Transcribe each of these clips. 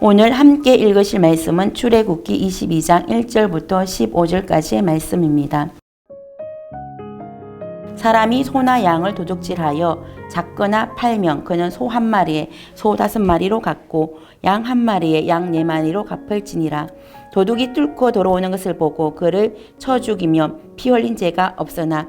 오늘 함께 읽으실 말씀은 출애굽기 22장 1절부터 15절까지의 말씀입니다. 사람이 소나 양을 도둑질하여 잡거나 팔면 그는 소 한 마리에 소 다섯 마리로 갚고 양 한 마리에 양 네 마리로 갚을지니라. 도둑이 뚫고 들어오는 것을 보고 그를 쳐 죽이면 피 흘린 죄가 없으나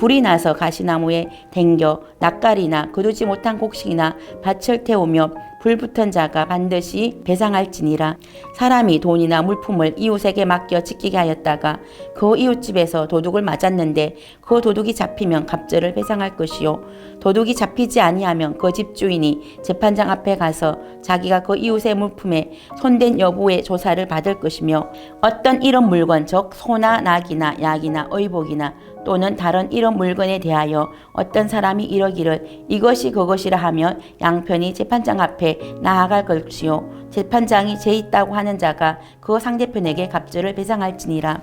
불이 나서 가시나무에 댕겨 낯가리나 거두지 못한 곡식이나 밭을 태우며 불 붙은 자가 반드시 배상할지니라. 사람이 돈이나 물품을 이웃에게 맡겨 지키게 하였다가 그 이웃집에서 도둑을 맞았는데 그 도둑이 잡히면 갑절을 배상할 것이요. 도둑이 잡히지 아니하면 그 집주인이 재판장 앞에 가서 자기가 그 이웃의 물품에 손댄 여부의 조사를 받을 것이며 어떤 이런 물건 즉 소나 낙이나 약이나 의복이나 또는 다른 이런 물건에 대하여 어떤 사람이 이러기를 이것이 그것이라 하면 양편이 재판장 앞에 나아갈 것이요. 재판장이 죄 있다고 하는 자가 그 상대편에게 갑절을 배상할지니라.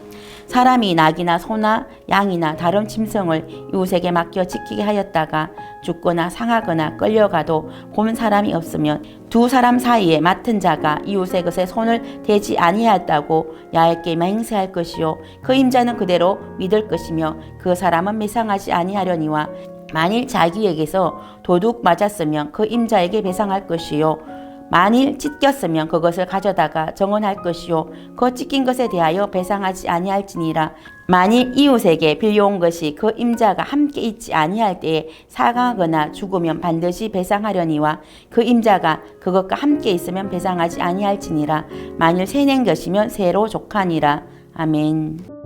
사람이 낙이나 소나 양이나 다른 짐승을 이웃에게 맡겨 지키게 하였다가 죽거나 상하거나 끌려가도 본 사람이 없으면 두 사람 사이에 맡은 자가 이웃의 것에 손을 대지 아니하였다고 야외께 맹세할 것이요. 그 임자는 그대로 믿을 것이며 그 사람은 매상하지 아니하려니와 만일 자기에게서 도둑 맞았으면 그 임자에게 배상할 것이요 만일 찢겼으면 그것을 가져다가 정언할 것이요. 그 찢긴 것에 대하여 배상하지 아니할지니라. 만일 이웃에게 빌려온 것이 그 임자가 함께 있지 아니할 때에 사강하거나 죽으면 반드시 배상하려니와 그 임자가 그것과 함께 있으면 배상하지 아니할지니라. 만일 새낸 것이면 새로 족하니라. 아멘.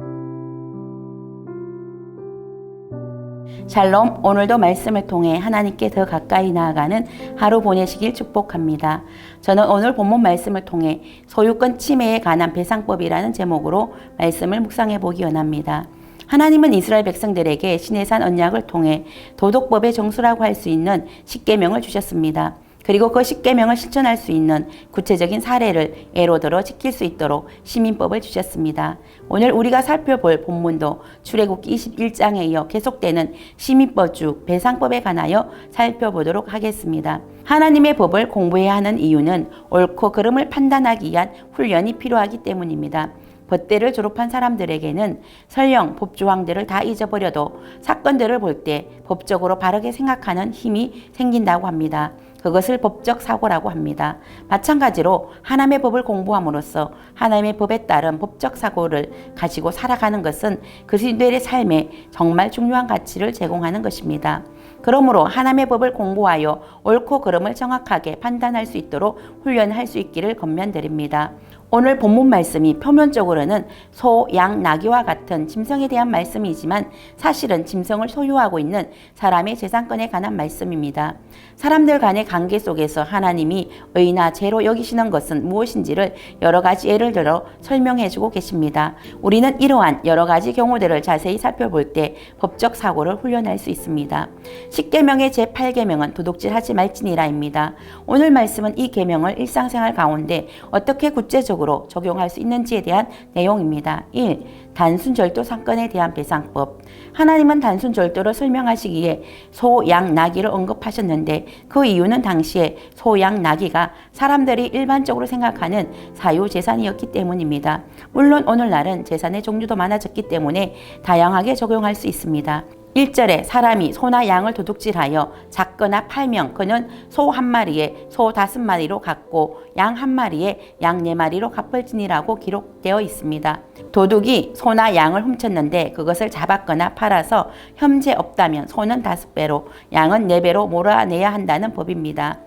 샬롬, 오늘도 말씀을 통해 하나님께 더 가까이 나아가는 하루 보내시길 축복합니다. 저는 오늘 본문 말씀을 통해 소유권 침해에 관한 배상법이라는 제목으로 말씀을 묵상해 보기 원합니다. 하나님은 이스라엘 백성들에게 시내산 언약을 통해 도덕법의 정수라고 할 수 있는 십계명을 주셨습니다. 그리고 그 십계명을 실천할 수 있는 구체적인 사례를 예로 들어 지킬 수 있도록 시민법을 주셨습니다. 오늘 우리가 살펴볼 본문도 출애굽기 21장에 이어 계속되는 시민법 중 배상법에 관하여 살펴보도록 하겠습니다. 하나님의 법을 공부해야 하는 이유는 옳고 그름을 판단하기 위한 훈련이 필요하기 때문입니다. 법대를 졸업한 사람들에게는 설령 법 조항들을 다 잊어버려도 사건들을 볼 때 법적으로 바르게 생각하는 힘이 생긴다고 합니다. 그것을 법적 사고라고 합니다. 마찬가지로 하나님의 법을 공부함으로써 하나님의 법에 따른 법적 사고를 가지고 살아가는 것은 그리스도인의 삶에 정말 중요한 가치를 제공하는 것입니다. 그러므로 하나님의 법을 공부하여 옳고 그름을 정확하게 판단할 수 있도록 훈련할 수 있기를 권면드립니다. 오늘 본문 말씀이 표면적으로는 소, 양, 나귀와 같은 짐승에 대한 말씀이지만 사실은 짐승을 소유하고 있는 사람의 재산권에 관한 말씀입니다. 사람들 간의 관계 속에서 하나님이 의나 죄로 여기시는 것은 무엇인지를 여러 가지 예를 들어 설명해 주고 계십니다. 우리는 이러한 여러 가지 경우들을 자세히 살펴볼 때 법적 사고를 훈련할 수 있습니다. 10계명의 제8계명은 도둑질하지 말지니라입니다. 오늘 말씀은 이 계명을 일상생활 가운데 어떻게 구체적으로 적용할 수 있는지에 대한 내용입니다. 1. 단순 절도 사건에 대한 배상법. 하나님은 단순 절도를 설명하시기에 소, 양, 나귀를 언급하셨는데 그 이유는 당시에 소, 양, 나귀가 사람들이 일반적으로 생각하는 사유 재산이었기 때문입니다. 물론 오늘날은 재산의 종류도 많아졌기 때문에 다양하게 적용할 수 있습니다. 1절에 사람이 소나 양을 도둑질하여 잡거나 팔면 그는 소 한 마리에 소 다섯 마리로 갚고 양 한 마리에 양 네 마리로 갚을지니라고 기록되어 있습니다. 도둑이 소나 양을 훔쳤는데 그것을 잡았거나 팔아서 현재 없다면 소는 다섯 배로 양은 네 배로 몰아내야 한다는 법입니다.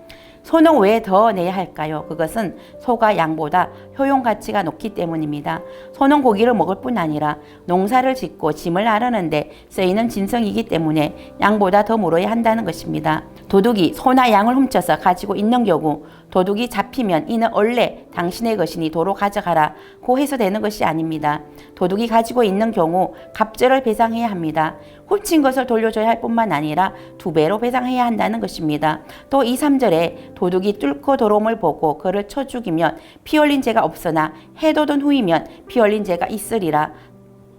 소는 왜더 내야 할까요? 그것은 소가 양보다 효용 가치가 높기 때문입니다. 소는 고기를 먹을 뿐 아니라 농사를 짓고 짐을 나르는데 쓰이는 진성이기 때문에 양보다 더 물어야 한다는 것입니다. 도둑이 소나 양을 훔쳐서 가지고 있는 경우 도둑이 잡히면 이는 원래 당신의 것이니 도로 가져가라 고 해서 되는 것이 아닙니다. 도둑이 가지고 있는 경우 갑절을 배상해야 합니다. 훔친 것을 돌려줘야 할 뿐만 아니라 두 배로 배상해야 한다는 것입니다. 또 2, 3절에 도둑이 뚫고 도롬을 보고 그를 쳐 죽이면 피 흘린 죄가 없으나 해돋은 후이면 피 흘린 죄가 있으리라.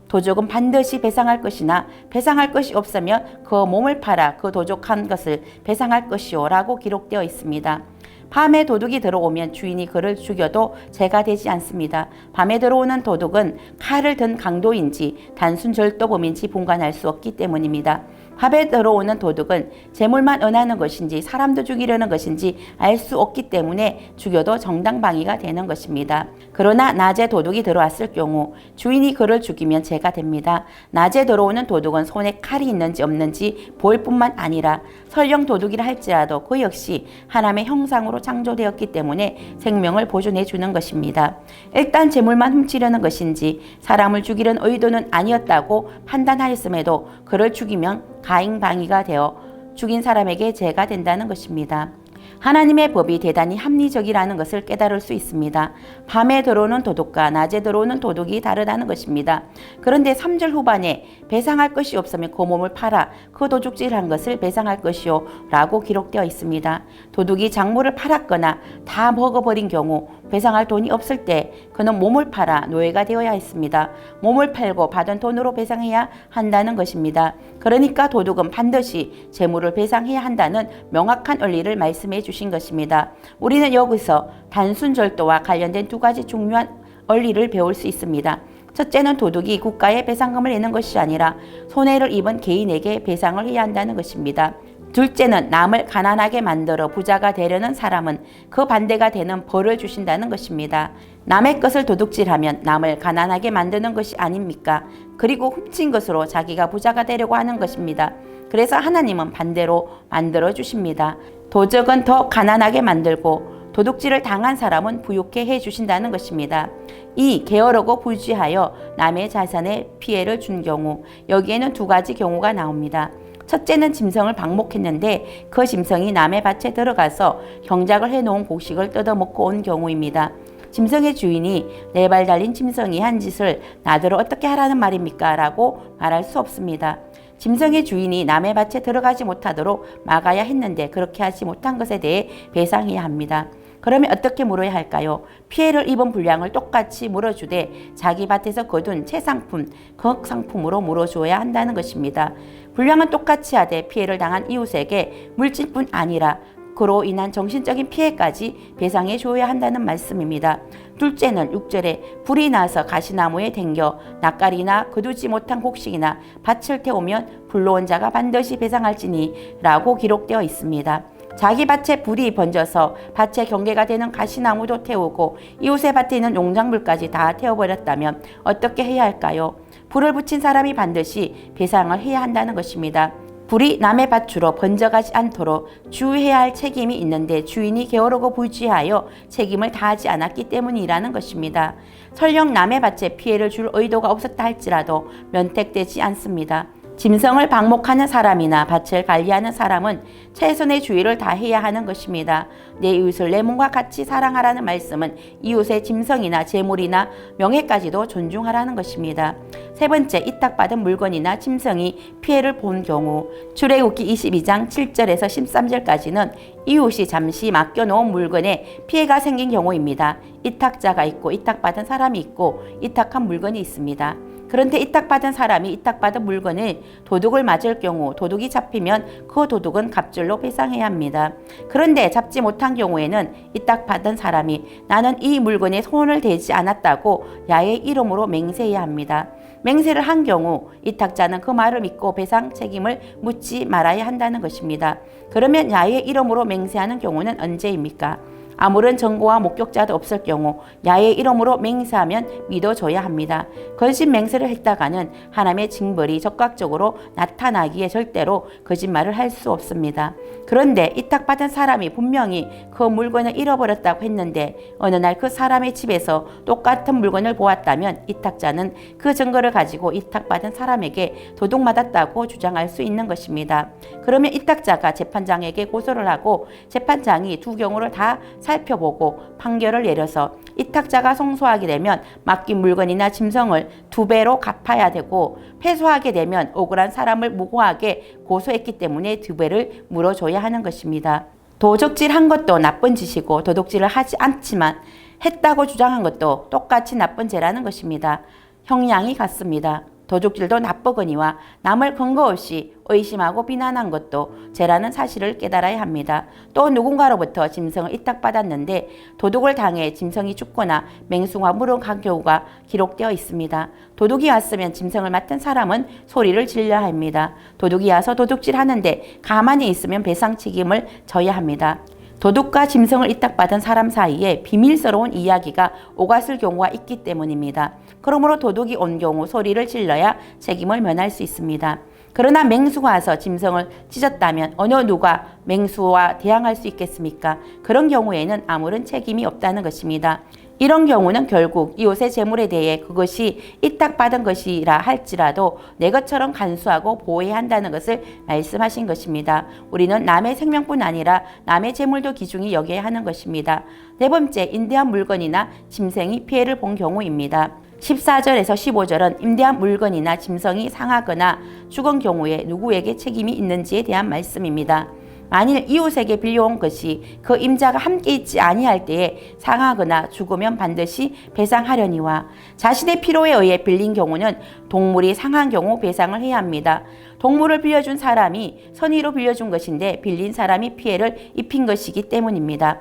도적은 반드시 배상할 것이나 배상할 것이 없으면 그 몸을 팔아 그 도적한 것을 배상할 것이오라고 기록되어 있습니다. 밤에 도둑이 들어오면 주인이 그를 죽여도 죄가 되지 않습니다. 밤에 들어오는 도둑은 칼을 든 강도인지 단순 절도범인지 분간할 수 없기 때문입니다. 밤에 들어오는 도둑은 재물만 은하는 것인지 사람도 죽이려는 것인지 알 수 없기 때문에 죽여도 정당방위가 되는 것입니다. 그러나 낮에 도둑이 들어왔을 경우 주인이 그를 죽이면 죄가 됩니다. 낮에 들어오는 도둑은 손에 칼이 있는지 없는지 보일 뿐만 아니라 설령 도둑이라 할지라도 그 역시 하나님의 형상으로 창조되었기 때문에 생명을 보존해 주는 것입니다. 일단 재물만 훔치려는 것인지 사람을 죽이려는 의도는 아니었다고 판단하였음에도 그를 죽이면 가인방위가 되어 죽인 사람에게 죄가 된다는 것입니다. 하나님의 법이 대단히 합리적이라는 것을 깨달을 수 있습니다. 밤에 들어오는 도둑과 낮에 들어오는 도둑이 다르다는 것입니다. 그런데 3절 후반에 배상할 것이 없으면 그 몸을 팔아 그 도둑질한 것을 배상할 것이요 라고 기록되어 있습니다. 도둑이 작물을 팔았거나 다 먹어버린 경우 배상할 돈이 없을 때 그는 몸을 팔아 노예가 되어야 했습니다. 몸을 팔고 받은 돈으로 배상해야 한다는 것입니다. 그러니까 도둑은 반드시 재물을 배상해야 한다는 명확한 원리를 말씀해 주신 것입니다. 우리는 여기서 단순 절도와 관련된 두 가지 중요한 원리를 배울 수 있습니다. 첫째는 도둑이 국가에 배상금을 내는 것이 아니라 손해를 입은 개인에게 배상을 해야 한다는 것입니다. 둘째는 남을 가난하게 만들어 부자가 되려는 사람은 그 반대가 되는 벌을 주신다는 것입니다. 남의 것을 도둑질하면 남을 가난하게 만드는 것이 아닙니까? 그리고 훔친 것으로 자기가 부자가 되려고 하는 것입니다. 그래서 하나님은 반대로 만들어 주십니다. 도적은 더 가난하게 만들고 도둑질을 당한 사람은 부욕해 해 주신다는 것입니다. 이 게으르고 부지하여 남의 자산에 피해를 준 경우 여기에는 두 가지 경우가 나옵니다. 첫째는 짐승을 방목했는데 그 짐승이 남의 밭에 들어가서 경작을 해놓은 곡식을 뜯어먹고 온 경우입니다. 짐승의 주인이 네 발 달린 짐승이 한 짓을 나더러 어떻게 하라는 말입니까? 라고 말할 수 없습니다. 짐승의 주인이 남의 밭에 들어가지 못하도록 막아야 했는데 그렇게 하지 못한 것에 대해 배상해야 합니다. 그러면 어떻게 물어야 할까요? 피해를 입은 분량을 똑같이 물어주되 자기 밭에서 거둔 채상품, 극상품으로 물어줘야 한다는 것입니다. 분량은 똑같이 하되 피해를 당한 이웃에게 물질뿐 아니라 그로 인한 정신적인 피해까지 배상해 줘야 한다는 말씀입니다. 둘째는 6절에 불이 나서 가시나무에 댕겨 낯가리나 거두지 못한 곡식이나 밭을 태우면 불러온 자가 반드시 배상할지니 라고 기록되어 있습니다. 자기 밭에 불이 번져서 밭에 경계가 되는 가시나무도 태우고 이웃의 밭에 있는 농작물까지 다 태워버렸다면 어떻게 해야 할까요? 불을 붙인 사람이 반드시 배상을 해야 한다는 것입니다. 불이 남의 밭으로 번져가지 않도록 주의해야 할 책임이 있는데 주인이 게으르고 불지하여 책임을 다하지 않았기 때문이라는 것입니다. 설령 남의 밭에 피해를 줄 의도가 없었다 할지라도 면택되지 않습니다. 짐승을 방목하는 사람이나 밭을 관리하는 사람은 최선의 주의를 다해야 하는 것입니다. 내 이웃을 내 몸과 같이 사랑하라는 말씀은 이웃의 짐승이나 재물이나 명예까지도 존중하라는 것입니다. 세 번째, 이탁받은 물건이나 짐승이 피해를 본 경우 출애굽기 22장 7절에서 13절까지는 이웃이 잠시 맡겨놓은 물건에 피해가 생긴 경우입니다. 이탁자가 있고 이탁받은 사람이 있고 이탁한 물건이 있습니다. 그런데 이탁받은 사람이 이탁받은 물건을 도둑을 맞을 경우 도둑이 잡히면 그 도둑은 갑절로 배상해야 합니다. 그런데 잡지 못한 경우에는 이탁받은 사람이 나는 이 물건에 손을 대지 않았다고 야의 이름으로 맹세해야 합니다. 맹세를 한 경우 이탁자는 그 말을 믿고 배상 책임을 묻지 말아야 한다는 것입니다. 그러면 야의 이름으로 맹세하는 경우는 언제입니까? 아무런 증거와 목격자도 없을 경우 야의 이름으로 맹세하면 믿어줘야 합니다. 거짓 맹세를 했다가는 하나님의 징벌이 적극적으로 나타나기에 절대로 거짓말을 할 수 없습니다. 그런데 이탁받은 사람이 분명히 그 물건을 잃어버렸다고 했는데 어느 날 그 사람의 집에서 똑같은 물건을 보았다면 이탁자는 그 증거를 가지고 이탁받은 사람에게 도둑맞았다고 주장할 수 있는 것입니다. 그러면 이탁자가 재판장에게 고소를 하고 재판장이 두 경우를 다 살펴보고 판결을 내려서 이탁자가 성소하게 되면 맡긴 물건이나 짐승을 두 배로 갚아야 되고 패소하게 되면 억울한 사람을 무고하게 고소했기 때문에 두 배를 물어줘야 하는 것입니다. 도적질 한 것도 나쁜 짓이고 도둑질을 하지 않지만 했다고 주장한 것도 똑같이 나쁜 죄라는 것입니다. 형량이 같습니다. 도둑질도 나쁘거니와 남을 근거 없이 의심하고 비난한 것도 죄라는 사실을 깨달아야 합니다. 또 누군가로부터 짐승을 이탁받았는데 도둑을 당해 짐승이 죽거나 맹수가 물어간 경우가 기록되어 있습니다. 도둑이 왔으면 짐승을 맡은 사람은 소리를 질러야 합니다. 도둑이 와서 도둑질하는데 가만히 있으면 배상 책임을 져야 합니다. 도둑과 짐승을 이탁받은 사람 사이에 비밀스러운 이야기가 오갔을 경우가 있기 때문입니다. 그러므로 도둑이 온 경우 소리를 질러야 책임을 면할 수 있습니다. 그러나 맹수가 와서 짐승을 찢었다면 어느 누가 맹수와 대항할 수 있겠습니까? 그런 경우에는 아무런 책임이 없다는 것입니다. 이런 경우는 결국 이웃의 재물에 대해 그것이 이탁받은 것이라 할지라도 내 것처럼 간수하고 보호해야 한다는 것을 말씀하신 것입니다. 우리는 남의 생명뿐 아니라 남의 재물도 기중히 여겨야 하는 것입니다. 네 번째, 인대한 물건이나 짐승이 피해를 본 경우입니다. 14절에서 15절은 임대한 물건이나 짐승이 상하거나 죽은 경우에 누구에게 책임이 있는지에 대한 말씀입니다. 만일 이웃에게 빌려온 것이 그 임자가 함께 있지 아니할 때에 상하거나 죽으면 반드시 배상하려니와 자신의 필요에 의해 빌린 경우는 동물이 상한 경우 배상을 해야 합니다. 동물을 빌려준 사람이 선의로 빌려준 것인데 빌린 사람이 피해를 입힌 것이기 때문입니다.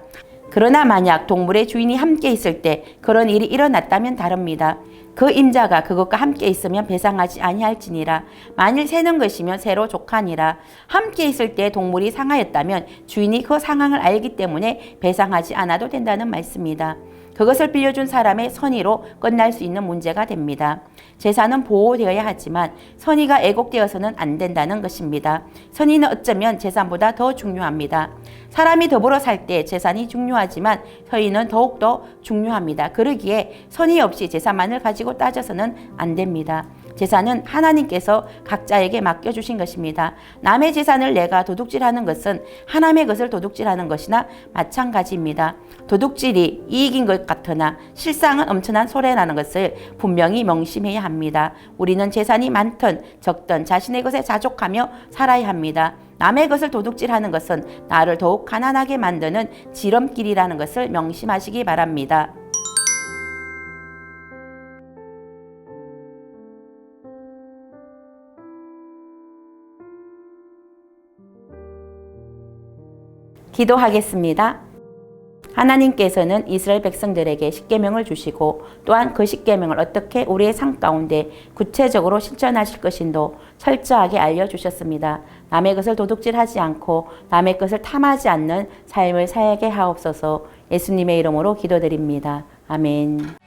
그러나 만약 동물의 주인이 함께 있을 때 그런 일이 일어났다면 다릅니다. 그 임자가 그것과 함께 있으면 배상하지 아니할지니라 만일 새는 것이면 새로 족하니라 함께 있을 때 동물이 상하였다면 주인이 그 상황을 알기 때문에 배상하지 않아도 된다는 말씀이다. 그것을 빌려준 사람의 선의로 끝날 수 있는 문제가 됩니다. 재산은 보호되어야 하지만 선의가 애곡되어서는 안 된다는 것입니다. 선의는 어쩌면 재산보다 더 중요합니다. 사람이 더불어 살 때 재산이 중요하지만 선의는 더욱더 중요합니다. 그러기에 선의 없이 재산만을 가지고 따져서는 안 됩니다. 재산은 하나님께서 각자에게 맡겨주신 것입니다. 남의 재산을 내가 도둑질하는 것은 하나님의 것을 도둑질하는 것이나 마찬가지입니다. 도둑질이 이익인 것 같으나 실상은 엄청난 소래라는 것을 분명히 명심해야 합니다. 우리는 재산이 많든 적든 자신의 것에 자족하며 살아야 합니다. 남의 것을 도둑질하는 것은 나를 더욱 가난하게 만드는 지름길이라는 것을 명심하시기 바랍니다. 기도하겠습니다. 하나님께서는 이스라엘 백성들에게 십계명을 주시고 또한 그 십계명을 어떻게 우리의 삶 가운데 구체적으로 실천하실 것인도 철저하게 알려 주셨습니다. 남의 것을 도둑질하지 않고 남의 것을 탐하지 않는 삶을 살게 하옵소서. 예수님의 이름으로 기도드립니다. 아멘.